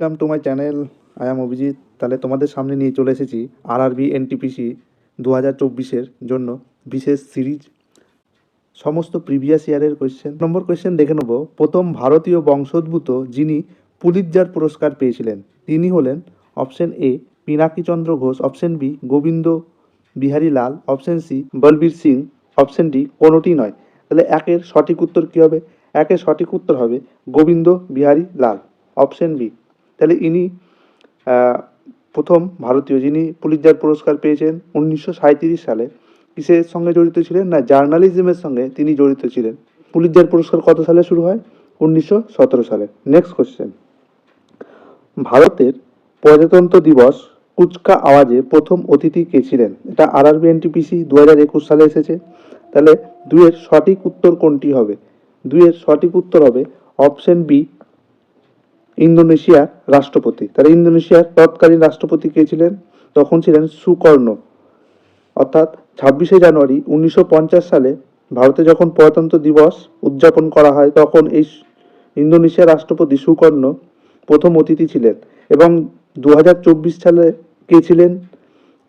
Welcome to my channel I am Abhijit তাহলে তোমাদের সামনে নিয়ে চলে এসেছি আর আরবি এনটিপিসি দু হাজার চব্বিশের জন্য বিশেষ সিরিজ। সমস্ত প্রিভিয়াস ইয়ারের কোয়েশ্চেন নম্বর কোয়েশ্চেন দেখে নেব। প্রথম ভারতীয় বংশোদ্ভূত যিনি পুলিৎজার পুরস্কার পেয়েছিলেন, তিনি হলেন option A Pinakichandra Ghosh option B Gobinda Behari Lal option C Balbir Singh option D কোনোটি নয়। তাহলে একের সঠিক উত্তর কী হবে? একের সঠিক উত্তর হবে গোবিন্দ বিহারী লাল অপশন বি তাহলে ইনি প্রথম ভারতীয় যিনি পুলিৎজার পুরস্কার পেয়েছেন উনিশশো সাঁইত্রিশ সালে, কিসের সঙ্গে জড়িত ছিলেন? না, জার্নালিজমের সঙ্গে তিনি জড়িত ছিলেন। পুলিৎজার পুরস্কার কত সালে শুরু হয়? উনিশশো সতেরো সালে। নেক্সট কোশ্চেন ভারতের প্রজাতন্ত্র দিবস কুচকা আওয়াজে প্রথম অতিথি কে ছিলেন? এটা আর আরবি এনটিপিসি দু হাজার একুশ সালে এসেছে। তাহলে দুইয়ের সঠিক উত্তর কোনটি হবে? দুইয়ের সঠিক উত্তর হবে অপশন বি ইন্দোনেশিয়ার রাষ্ট্রপতি। তাহলে ইন্দোনেশিয়ার তৎকালীন রাষ্ট্রপতি কে ছিলেন? তখন ছিলেন সুকর্ণ। অর্থাৎ ছাব্বিশে জানুয়ারি উনিশশো পঞ্চাশ সালে ভারতে যখন প্রজাতন্ত্র দিবস উদযাপন করা হয়, তখন এই ইন্দোনেশিয়ার রাষ্ট্রপতি সুকর্ণ প্রথম অতিথি ছিলেন এবং দু হাজার চব্বিশ সালে কে ছিলেন?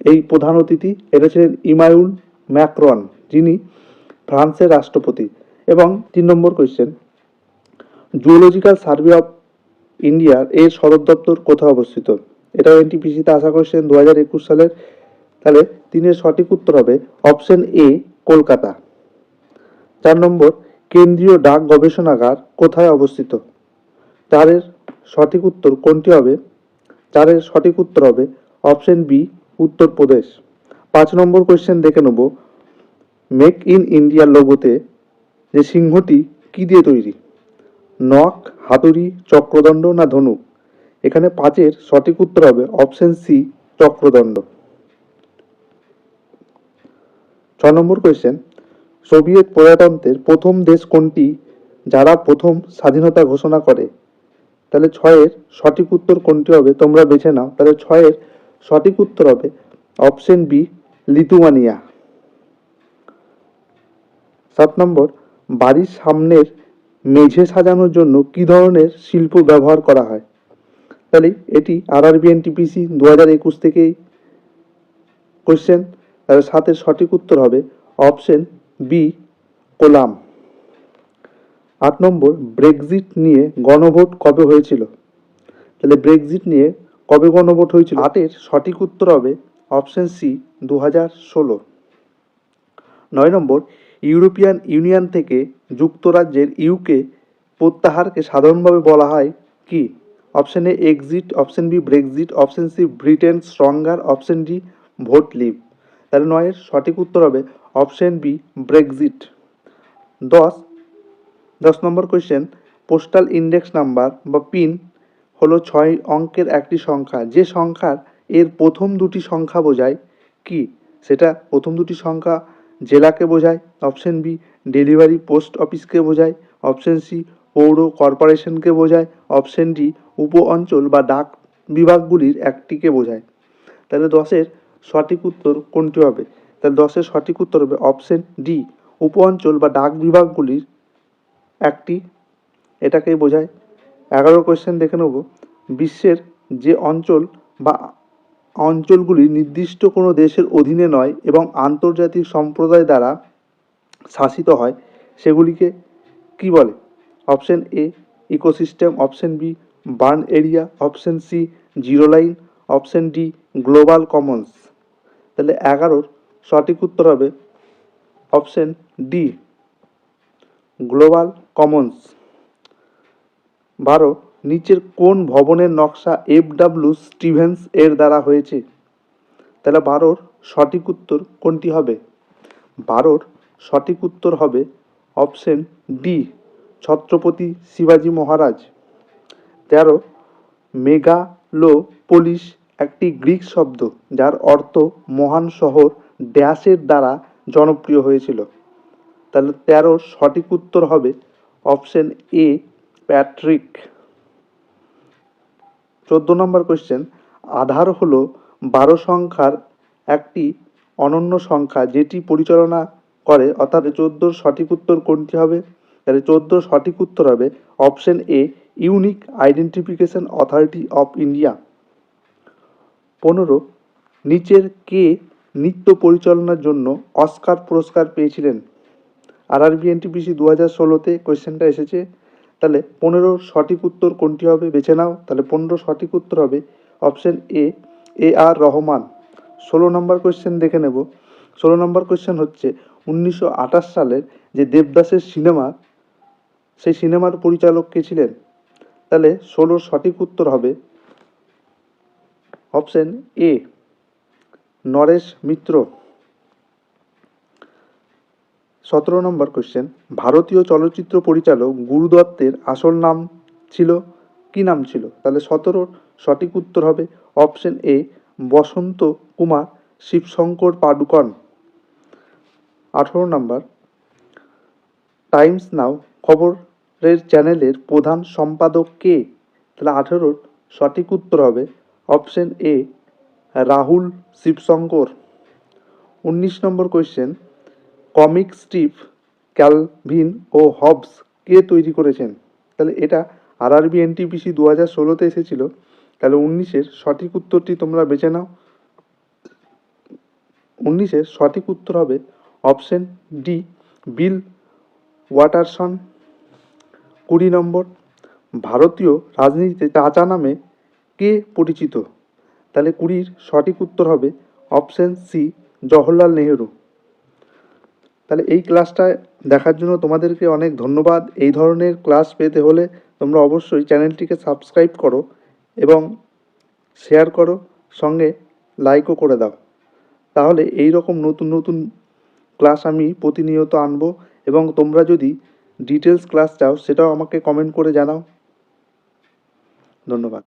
এই প্রধান অতিথি এটা ছিলেন ইমায়ুল ম্যাক্রন, যিনি ফ্রান্সের রাষ্ট্রপতি। এবং তিন নম্বর কোয়েশ্চেন জুওলজিক্যাল সার্ভে অফ ইন্ডিয়ার এর সদর দপ্তর কোথায় অবস্থিত? এটাও এনটিপিসিতে আশা করছেন দু হাজার একুশ সালের, তাহলে তিনের সঠিক উত্তর হবে অপশন এ, কলকাতা। চার নম্বর, কেন্দ্রীয় ডাক গবেষণাগার কোথায় অবস্থিত? চারের সঠিক উত্তর কোনটি হবে? চারের সঠিক উত্তর হবে অপশন বি, উত্তরপ্রদেশ। পাঁচ নম্বর কোয়েশ্চেন দেখে নেব। মেক ইন ইন্ডিয়ার লোগোতে যে সিংহটি কি দিয়ে তৈরি? নখ, হাতুড়ি, চক্রদণ্ড না ধনুক? এখানে পাঁচের সঠিক উত্তর হবে অপশন সি, চক্রদণ্ড। ছ নম্বর কোয়েশ্চেন সোভিয়েত প্রজাতন্ত্রের প্রথম দেশ কোনটি যারা প্রথম স্বাধীনতা ঘোষণা করে? তাহলে ছয়ের সঠিক উত্তর কোনটি হবে তোমরা বেছে নাও। তাহলে ছয়ের সঠিক উত্তর হবে অপশন বি, লিথুয়ানিয়া। সাত নম্বর, বাড়ির সামনের মেঝে সাজানোর জন্য কি ধরনের শিল্প ব্যবহার করা হয়? তাহলে এটি আর আর বিএনটিপিসি দু হাজার একুশ থেকেই কোশ্চেন তাহলে সাতের সঠিক উত্তর হবে অপশন বি কোলাম। আট নম্বর ব্রেক্সিট নিয়ে গণভোট কবে হয়েছিল? তাহলে ব্রেক্সিট নিয়ে কবে গণভোট হয়েছিল? আটের সঠিক উত্তর হবে অপশন সি দু হাজার ষোলো। নয় নম্বর ইউরোপিয়ান ইউনিয়ন থেকে যুক্তরাজ্যের ইউকে প্রত্যাহারকে সাধারণভাবে বলা হয় কি? Option A exit option B Brexit option C Britain stronger option D vote leave তাহলে নয়ের সঠিক উত্তর হবে অপশন বি ব্রেক্সিট দশ দশ নম্বর কোয়েশ্চেন পোস্টাল ইন্ডেক্স নাম্বার বা পিন হলো ছয় অঙ্কের একটি সংখ্যা। যে সংখ্যার এর প্রথম দুটি সংখ্যা বোঝায় কি? সেটা প্রথম দুটি সংখ্যা জেলাকে বোঝায় অপশন বি ডেলিভারি পোস্ট অফিসকে বোঝায় অপশন সি পৌর কর্পোরেশনকে বোঝায় অপশন ডি উপ অঞ্চল বা ডাক বিভাগগুলির একটিকে বোঝায়। তাহলে দশের সঠিক উত্তর কোনটি হবে? তাহলে দশের সঠিক উত্তর হবে অপশন ডি উপ অঞ্চল বা ডাক বিভাগগুলির একটি। এটাকেই বোঝায়। এগারো কোয়েশ্চেন দেখে নেব। বিশ্বের যে অঞ্চল বা অঞ্চলগুলি নির্দিষ্ট কোনো দেশের অধীনে নয় এবং আন্তর্জাতিক সম্প্রদায় দ্বারা শাসিত হয়, সেগুলিকে কি বলে? Option A ecosystem. Option B burn area. Option C zero line. Option D global commons. তাহলে এগারোর সঠিক উত্তর হবে অপশন ডি গ্লোবাল কমন্স। বারো নিচের কোন ভবনের নকশা এফ ডাব্লিউ স্টিভেন্স এর দ্বারা হয়েছে? তাহলে বারোর সঠিক উত্তর কোনটি হবে? বারোর সঠিক উত্তর হবে অপশন ডি, ছত্রপতি শিবাজি মহারাজ। তেরো মেগালো পুলিশ একটি গ্রিক শব্দ, যার অর্থ মহান শহর ড্যাশের দ্বারা জনপ্রিয় হয়েছিল। তাহলে তেরোর সঠিক উত্তর হবে অপশন এ, প্যাট্রিক। চোদ্দ নম্বর কোয়েশ্চেন আধার হলো বারো সংখ্যার একটি অনন্য সংখ্যা যেটি পরিচালনা করে, অর্থাৎ চোদ্দোর সঠিক উত্তর কোনটি হবে? তাহলে চোদ্দোর সঠিক উত্তর হবে option A unique identification authority of India পনেরো, নিচের কে নৃত্য পরিচালনার জন্য অস্কার পুরস্কার পেয়েছিলেন? আর আর বি এনটিপিসি দু হাজার ষোলোতে কোয়েশ্চেনটা এসেছে। তাহলে পনেরো সঠিক উত্তর কোনটি হবে? বেছে নাও। তাহলে পনেরো সঠিক উত্তর হবে অপশন এ এ আর রহমান। ষোলো নম্বর কোয়েশ্চেন দেখে নেব। ষোলো নম্বর কোয়েশ্চেন হচ্ছে, উনিশশো আঠাশ সালের যে দেবদাসের সিনেমা, সেই সিনেমার পরিচালক কে ছিলেন? তাহলে ষোলোর সঠিক উত্তর হবে অপশন এ, নরেশ মিত্র। সতেরো নম্বর কোশ্চেন ভারতীয় চলচ্চিত্র পরিচালক গুরু দত্তের আসল নাম ছিল, কি নাম ছিল? তাহলে সতেরোর সঠিক উত্তর হবে অপশন এ বসন্ত কুমার শিবশঙ্কর পাডুকন। আঠেরো নম্বর টাইমস নাও খবরের চ্যানেলের প্রধান সম্পাদক কে? তাহলে আঠেরোর সঠিক উত্তর হবে অপশন এ রাহুল শিবশঙ্কর। উনিশ নম্বর কোয়েশ্চেন কমিক স্ট্রিপ ক্যালভিন ও হবস কে তৈরি করেছেন? তাহলে এটা আর আরবি এনটিপিসি দু হাজার ষোলোতে এসেছিল। তাহলে উনিশের সঠিক উত্তরটি তোমরা বেছে নাও। উনিশের সঠিক উত্তর হবে অপশন ডি, বিল ওয়াটারসন। কুড়ি নম্বর, ভারতীয় রাজনীতিতে চাচা নামে কে পরিচিত? তাহলে কুড়ির সঠিক উত্তর হবে অপশন সি, জওহরলাল নেহেরু। তাহলে এই ক্লাসটা দেখার জন্য তোমাদেরকে অনেক ধন্যবাদ। এই ধরনের ক্লাস পেতে হলে তোমরা অবশ্যই চ্যানেলটিকে সাবস্ক্রাইব করো এবং শেয়ার করো, সঙ্গে লাইকও করে দাও। তাহলে এই রকম নতুন নতুন ক্লাস আমি প্রতিনিয়ত আনব এবং তোমরা যদি ডিটেলস ক্লাস চাও সেটাও আমাকে কমেন্ট করে জানাও। ধন্যবাদ।